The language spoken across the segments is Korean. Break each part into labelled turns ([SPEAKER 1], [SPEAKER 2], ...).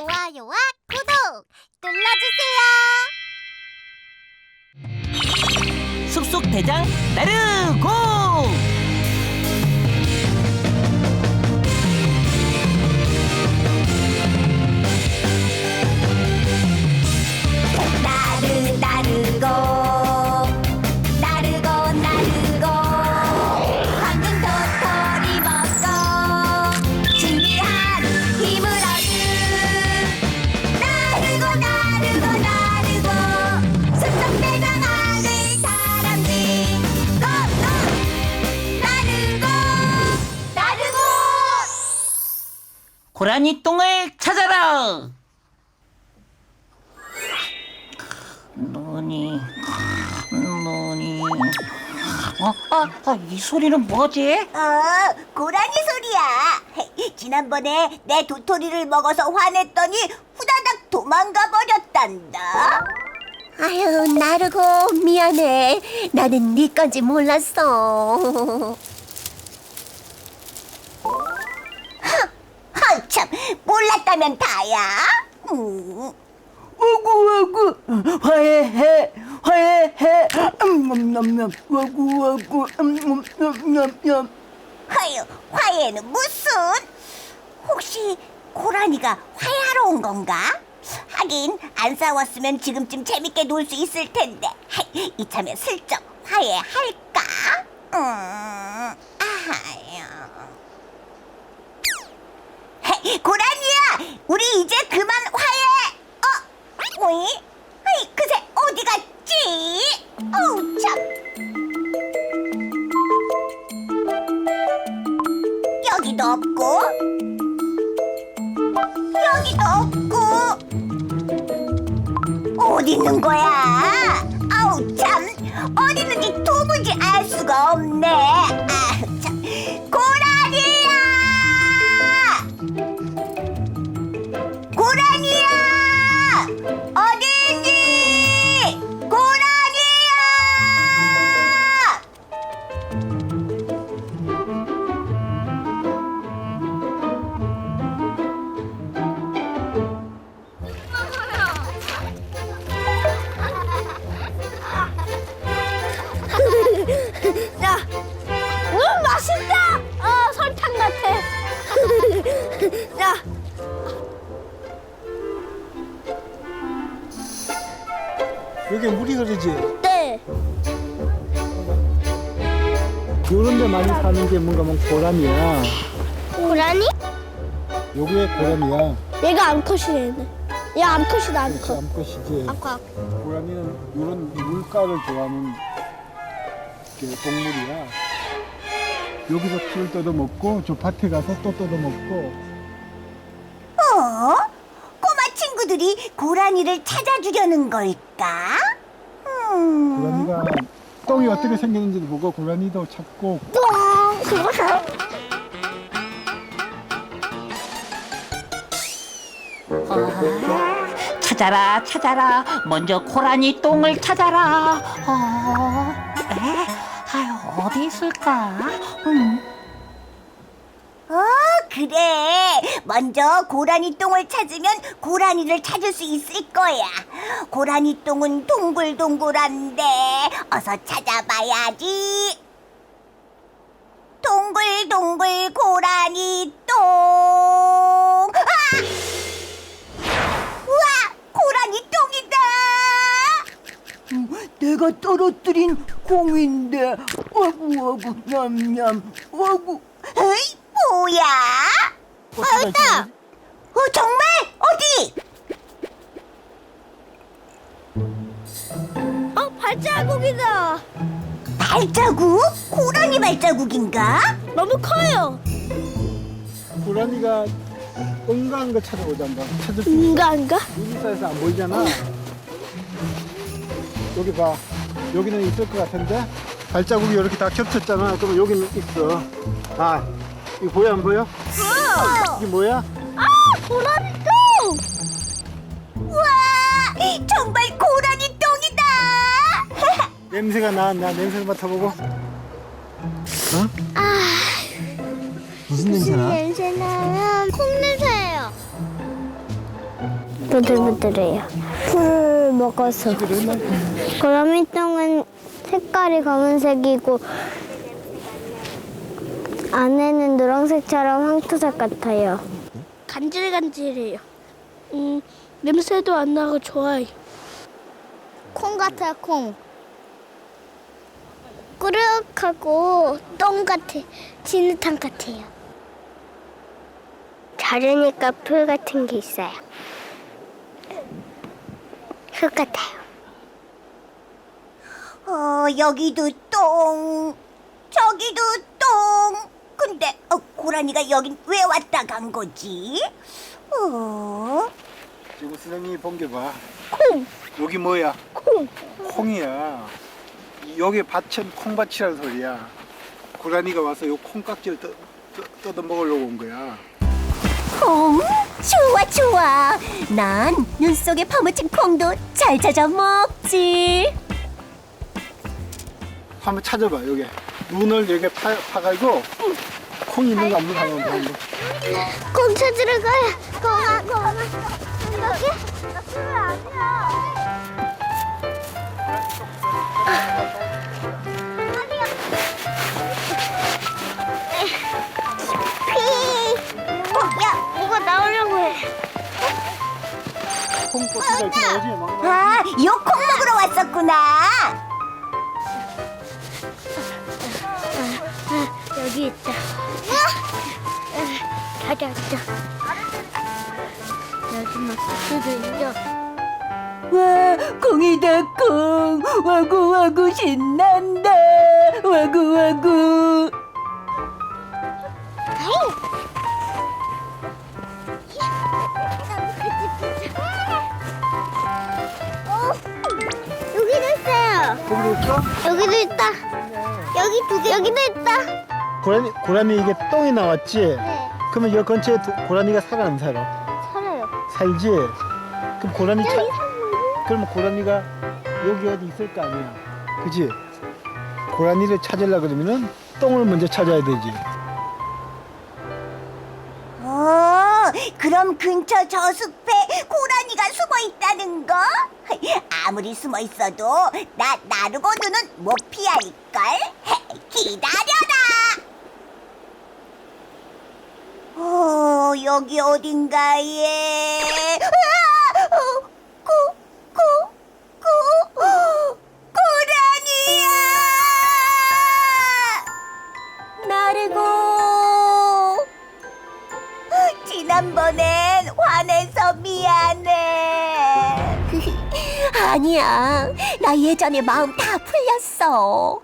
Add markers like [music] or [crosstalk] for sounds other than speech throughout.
[SPEAKER 1] 좋아요와 구독 눌러주세요.
[SPEAKER 2] 숲속 대장 나르고 고라니 똥을 찾아라 눈이 눈이 어, 아, 아, 이 소리는 뭐지?
[SPEAKER 1] 어, 고라니 소리야. [laughs] 지난번에 내 도토리를 먹어서 화냈더니 후다닥 도망가 버렸단다.
[SPEAKER 3] 아유, 나르고 미안해. 나는 네 건지 몰랐어. [laughs]
[SPEAKER 1] 한참 몰랐다면 다야. 음.
[SPEAKER 4] 와구 와구 화해해 화해해 음냠냠냠 와구 와구 음냠냠냠
[SPEAKER 1] 화요, 화해는 무슨? 혹시 고라니가 화해하러 온 건가? 하긴 안 싸웠으면 지금쯤 재밌게 놀 수 있을 텐데 이참에 슬쩍 화해할까? 음, 아하요. 헤, 고라니야, 우리 이제 그만 화해. 어, 어이? 어이, 그새 어디 갔지? 어우 참. 여기도 없고 여기도 없고 어디 있는 거야? 아우 참 어디 있는지 도무지 알 수가 없네.
[SPEAKER 4] 요런 데 많이 사는 게 뭔가 뭐 고라니야
[SPEAKER 3] 고라니?
[SPEAKER 4] 요게 고라니야
[SPEAKER 3] 얘가 암컷이네. 얘 암컷이다,
[SPEAKER 4] 그렇지 암컷이지
[SPEAKER 3] 암컷.
[SPEAKER 4] 고라니는 요런 물가를 좋아하는 게 동물이야 여기서 풀 뜯어 먹고 저 밭에 가서 또 뜯어 먹고
[SPEAKER 1] 어? 꼬마 친구들이 고라니를 찾아주려는 걸까? 음.
[SPEAKER 4] 고라니가 똥이 어떻게 생기는지도 보고 고라니도 찾고
[SPEAKER 2] 찾아라 찾아라 먼저 고라니 똥을 찾아라 어, 에? 아유 어디 있을까? 음.
[SPEAKER 1] 어, 그래. 먼저 고라니 똥을 찾으면 고라니를 찾을 수 있을 거야. 고라니 똥은 동글동글한데 어서 찾아봐야지. 동글동글 고라니 똥. 아! 우와, 고라니 똥이다.
[SPEAKER 4] 내가 떨어뜨린 공인데 와구 와구 냠냠 와구
[SPEAKER 1] 에이, 뭐야? 아, 있다. 어, 정말? 어디?
[SPEAKER 3] 발자국이다.
[SPEAKER 1] 발자국? 고라니 발자국인가?
[SPEAKER 3] 너무 커요.
[SPEAKER 4] 고라니가 응가한 거 찾아오자 찾을 수 있어
[SPEAKER 3] 인간가?
[SPEAKER 4] 물리사에서 안 보이잖아. 여기 봐. 여기는 있을 것 같은데? 발자국이 이렇게 다 겹쳤잖아. 그럼 여기는 있어. 아, 이거 보여, 안 보여? 이게 뭐야?
[SPEAKER 3] 아, 고라니 똥!
[SPEAKER 1] 우와! 정말!
[SPEAKER 4] 냄새가 나. 나 냄새 맡아보고. 어? 무슨 냄새 나?
[SPEAKER 3] 냄새나요? 콩 냄새예요. 부들부들해요. 풀을 먹어서. 고라미 똥은 색깔이 검은색이고 안에는 노란색처럼 황토색 같아요. 간질간질해요. 음, 냄새도 안 나고 좋아요. 콩 같아요, 콩. 꾸룩하고 똥 같아, 진흙탕 같아요. 자르니까 풀 같은 게 있어요. 흙 같아요.
[SPEAKER 1] 어, 여기도 똥, 저기도 똥. 근데 어, 고라니가 여긴 왜 왔다 간 거지? 어?
[SPEAKER 4] 지금 선생님이 본 게 봐.
[SPEAKER 3] 콩,
[SPEAKER 4] 여기 뭐야?
[SPEAKER 3] 콩.
[SPEAKER 4] 콩이야. 여기 밭은 콩밭이라는 소리야. 고라니가 와서 요 콩깍지를 떠, 떠, 뜯어 먹으려고 온 거야.
[SPEAKER 1] 콩? 좋아 좋아. 난 눈 속에 파묻힌 콩도 잘 찾아 먹지.
[SPEAKER 4] 한번 찾아봐 여기. 눈을 여기 파, 파가지고 콩이 있는 거 한번 한번 봐. 한번.
[SPEAKER 3] 콩 찾으러 가요. 콩아, 콩아. 여기? 나 술을 아니야. 피. 어, 야, 뭐가 나오려고 해.
[SPEAKER 4] 콩꼬치가 이렇게 나오지? 막.
[SPEAKER 1] 아, 요콩 먹으러 왔었구나.
[SPEAKER 3] 여기 있다. 찾았다. 여기 막 수도 있어.
[SPEAKER 1] 와, 콩이다 콩. 와구 와구 신난다. 와구 와구.
[SPEAKER 3] 어, 여기도 있어요.
[SPEAKER 4] 거기도 있어?
[SPEAKER 3] 여기도 있다. 여기 두 개. 여기도 있다.
[SPEAKER 4] 고라니, 고라니 이게 똥이 나왔지?
[SPEAKER 3] 네,
[SPEAKER 4] 그러면 이 근처에 도- 고라니가 살아 안 살아?
[SPEAKER 3] 살아요.
[SPEAKER 4] 살지? 그럼 고라니 찾,
[SPEAKER 3] 여기 살고
[SPEAKER 4] 그러면 고라니가 여기 어디 있을 거 아니야. 그지? 고라니를 찾으려 그러면은 똥을 먼저 찾아야 되지.
[SPEAKER 1] 어, 그럼 근처 저 숲에 고라니가 숨어 있다는 거? 아무리 숨어 있어도 나 나르고는 못 피할걸? [laughs] 기다려라! 어, 여기 어딘가에 [laughs] 아니야, 나 예전에 마음 다 풀렸어.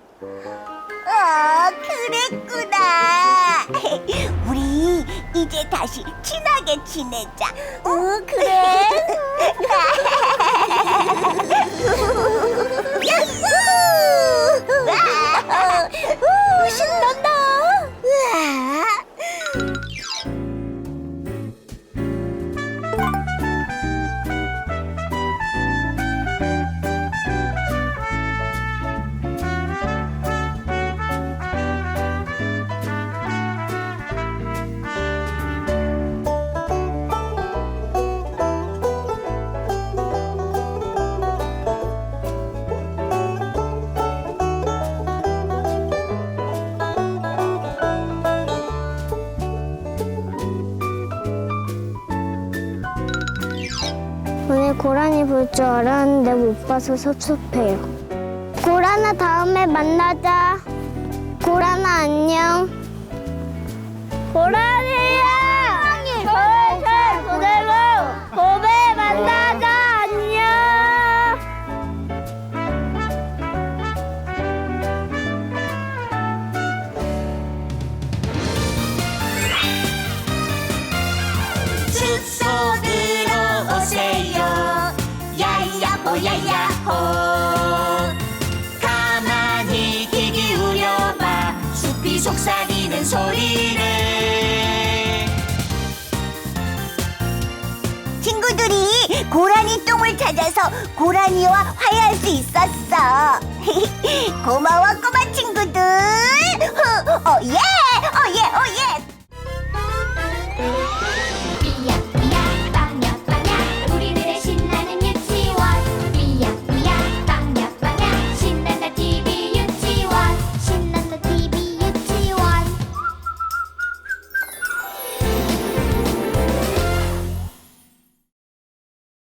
[SPEAKER 1] 아, 그랬구나. [laughs] 우리 이제 다시 친하게 지내자. 어, 그래? [laughs] 야호!
[SPEAKER 3] 오늘 고라니 볼 줄 알았는데 못 봐서 섭섭해요. 고라나 다음에 만나자. 고라나 안녕. 고라
[SPEAKER 1] 야야호. 가만히 귀 기울여봐. 숲이 속삭이는 소리를. 친구들이 고라니 똥을 찾아서 고라니와 화해할 수 있었어. [laughs] 고마워 꼬마 친구들. 어 예 어 예 어 예